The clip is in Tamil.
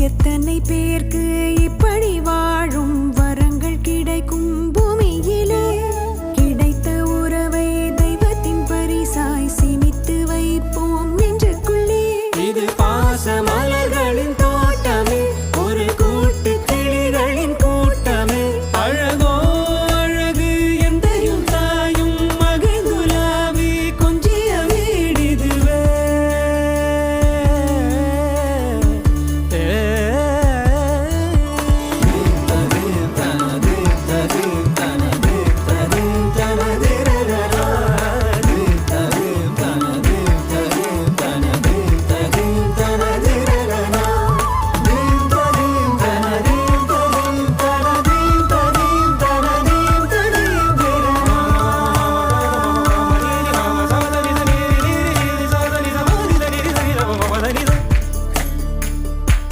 எத்தனை பேர்க்கு